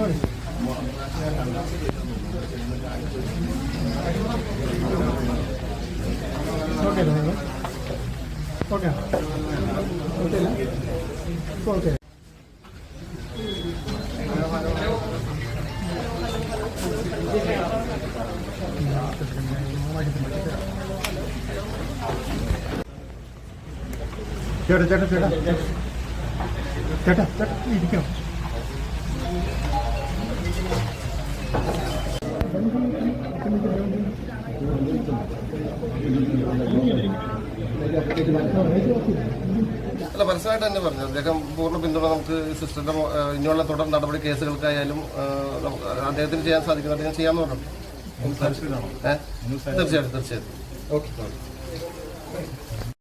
Okay okay okay ചേട്ടാ ചേട്ടാ ചേട്ടാ. ചേട്ടാ ചേട്ടാ ഇരിക്കാം. അല്ല മനസ്സിലായിട്ട് തന്നെ പറഞ്ഞു. അദ്ദേഹം പൂർണ പിന്തുണ നമുക്ക് സിസ്റ്ററിന്റെ ഇനിയുള്ള തുടർ നടപടി കേസുകൾക്കായാലും അദ്ദേഹത്തിന് ചെയ്യാൻ സാധിക്കുന്ന അദ്ദേഹം ചെയ്യാമെന്ന് പറഞ്ഞു. തീർച്ചയായിട്ടും തീർച്ചയായിട്ടും. ഓക്കെ.